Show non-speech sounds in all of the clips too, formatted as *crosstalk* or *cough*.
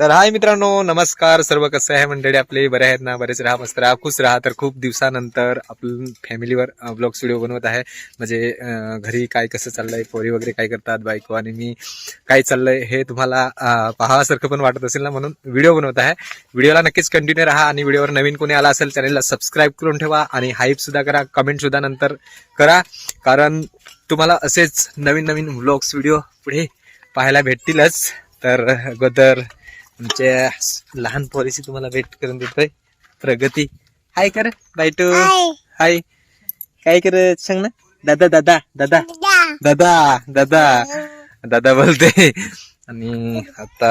तर हाय मित्रांनो नमस्कार. सर्व कसं आहे मंडळी? आपले बरे आहेत ना? बरेच राहा मस्त राहा. खुश राहा. तर खूप दिवसानंतर आपण फॅमिलीवर ब्लॉग्स व्हिडिओ बनवत आहे. म्हणजे घरी काय कसं चाललंय? पोरी वगैरे काय करतात? बायको आणि मी काय चाललंय हे तुम्हाला अं, पाहावासारखं पण वाटत असेल ना? म्हणून व्हिडिओ बनवत आहे. व्हिडिओला नक्कीच कंटिन्यू राहा आणि व्हिडिओवर नवीन कोणी आला असेल चॅनलला सबस्क्राईब करून ठेवा आणि हाईप सुद्धा करा. कमेंट सुद्धा नंतर करा. कारण तुम्हाला असेच नवीन नवीन ब्लॉग्स व्हिडिओ पुढे पाहायला भेटतीलच. तर अगोदर आमच्या लहान पोरीची तुम्हाला भेट करून देतोय. प्रगती. हाय कर बायटू. हाय. काय कर सांग ना. दादा दादा दादा. दादा. दादा दादा. बोलते. आणि आता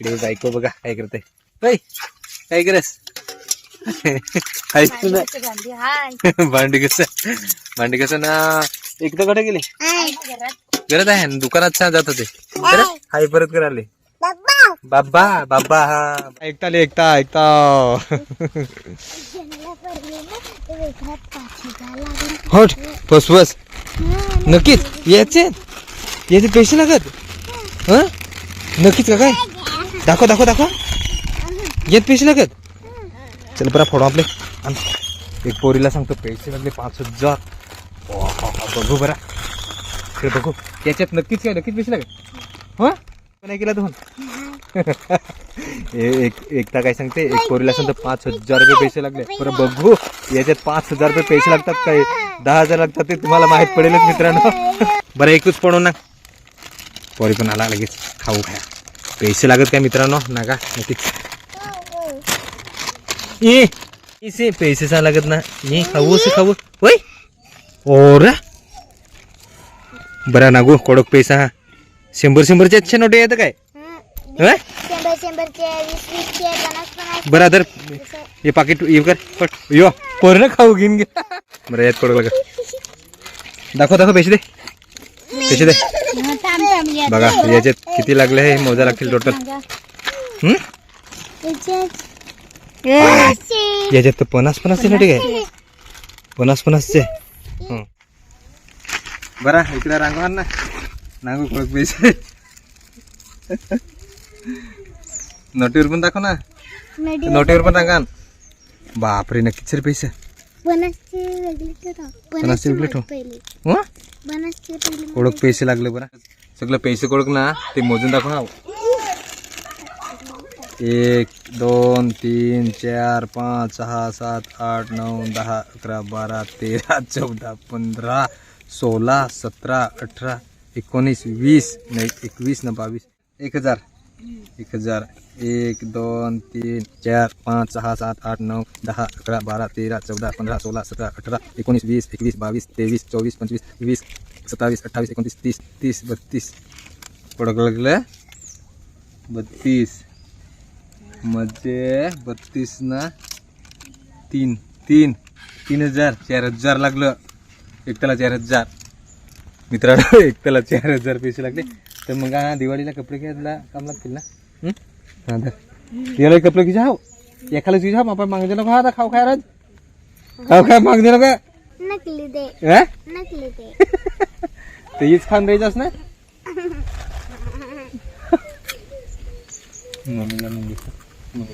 इकडे बायको बघा काय करते. बाई काय करस? भांडी कसं भांडी कसं ना एकदा कुठे गेले? घरात आहे दुकानात छान जात होते? हाय. परत कराले बाबा बाबा हा. ऐकता ले ऐकता ऐकता होट बस बस नक्कीच याचे याचे पैसे लागत? हं? नक्कीच का काय? दाखव दाखव दाखव. येत पैसे लागत? चल बरा फोडो आपले. आण. एक पोरीला सांगतो पैसे लागले पाच हजार. बघू बरा. बघू. याच्यात नक्कीच काय नक्कीच पैसे लागत? हा? नाही केला दोन ए- *laughs* एक एकदा काय सांगते? एक पोरीला सांगतो पाच हजार रुपये पैसे लागले. बरं बघू याच्यात पाच हजार रुपये पैसे लागतात काय? दहा हजार लागतात ते तुम्हाला माहीत पडेलच मित्रांनो. *laughs* बरं एकच पडून ना. पोरी पण आला लगेच. खाऊ खाया. पैसे लागत काय मित्रांनो? नाका नक्कीच. ये इसे पैसे सा लागत ना. ये खाऊ असं खाऊ. होय ओरा! बरं नागू कडक पैसा. हा शंभर शंभरचे अच्छे नोटे येतं काय? शंभर शंभरचे वीस वीसचे पन्नास पन्नास बरं तर हे पाकिट ये कर पट यो. पोरं खाऊ घेऊन घे. बरं यात कडक लागत दाखव दाखव पैसे दे. पैसे दे. बघा याच्यात किती लागले हे मोजा लागतील टोटल हं? याच्यात. तर पन्नास पन्नासचे नोटे काय पन्नास पन्नासचे हं. बरं इकडे रांगवा ना. नांगू पैसे. नोटीवर पण दाखव ना नोटीवर पण सांगा बापरे नक्कीच रे पैसे वेगळे ठेव वेगळे ठेव. हं? कोडक पैसे लागले बरं सगळं पैसे कोडक ना ते मोजून दाखव ना एक दोन तीन चार पाच सहा सात आठ नऊ दहा अकरा बारा तेरा चौदा पंधरा सोळा सतरा अठरा एकोणीस वीस नाही एकवीस ना बावीस एक हजार एक हजार एक दोन तीन चार पाच सहा सात आठ नऊ दहा अकरा बारा तेरा चौदा पंधरा सोळा सतरा अठरा एकोणीस वीस एकवीस बावीस तेवीस चोवीस पंचवीस वीस सत्तावीस अठ्ठावीस एकोणतीस तीस तीस बत्तीस. पडक लागलं? बत्तीस. म्हणजे बत्तीस ना तीन तीन तीन हजार चार हजार लागलं. एकट्याला चार हजार. मित्रांनो *laughs* एकट्याला चार हजार पैसे लागले. तर मग हा दिवाळीला कपडे घ्यायला काम लागतील ना? हं? दिवाळी कपडे की जाओ एखाला तुझ्या बापा मागते नको आता खाऊ खाय राज. खाऊ खाय मागते नको नकली दे. हा? नकली दे. *laughs* ते हीच खान द्यायचंच ना? *laughs* मम्मीला मग घेतो. मग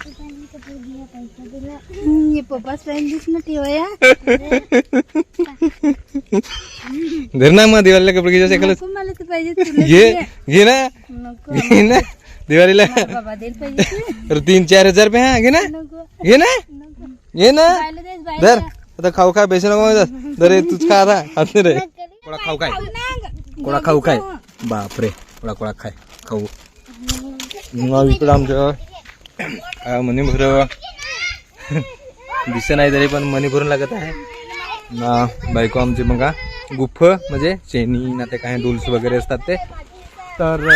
असं मग. दिवाळीला कपडे घ्यायचं घे घे ना. नको. घे ना. दिवाळीला. तीन चार हजार रुपये हा घे ना. घे ना. घे ना. धर. आता खाऊ काय. धर हे तूच खा आता. खात नाही रे. कोणा खाऊ काय? कोणा खाऊ काय? बापरे. कोणा कोणा खाय. खाऊ. मग इकडं आमचं काय मनी भर दिसत नाही तरी पण मनी भरून लागत आहे. ना बायको आमची मग गुफ्फ म्हणजे चेनी ना ते काय डुल्स वगैरे असतात ते. तर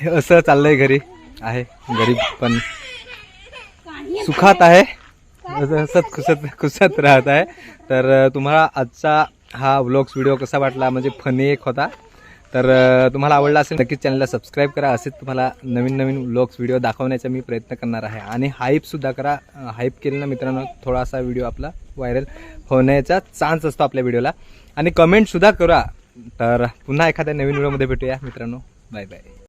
हे असं चाललंय घरी. आहे गरीब पण सुखात आहे. असं हसत खुसत खुसत राहत आहे. तर तुम्हाला आजचा हा व्लॉग्स व्हिडिओ कसा वाटला? म्हणजे फनी एक होता. तर तुम्हाला आवडला असेल नक्कीच चॅनलला सबस्क्राईब करा. असेच तुम्हाला नवीन नवीन व्लॉग्स व्हिडिओ दाखवण्याचा मी प्रयत्न करणार आहे. आणि हाईपसुद्धा करा. हाईप केलं ना मित्रांनो थोडासा व्हिडिओ आपला व्हायरल होण्याचा चान्स असतो आपल्या व्हिडिओला आणि कमेंटसुद्धा करा. तर पुन्हा एखाद्या नवीन व्हिडिओमध्ये भेटूया. मित्रांनो बाय बाय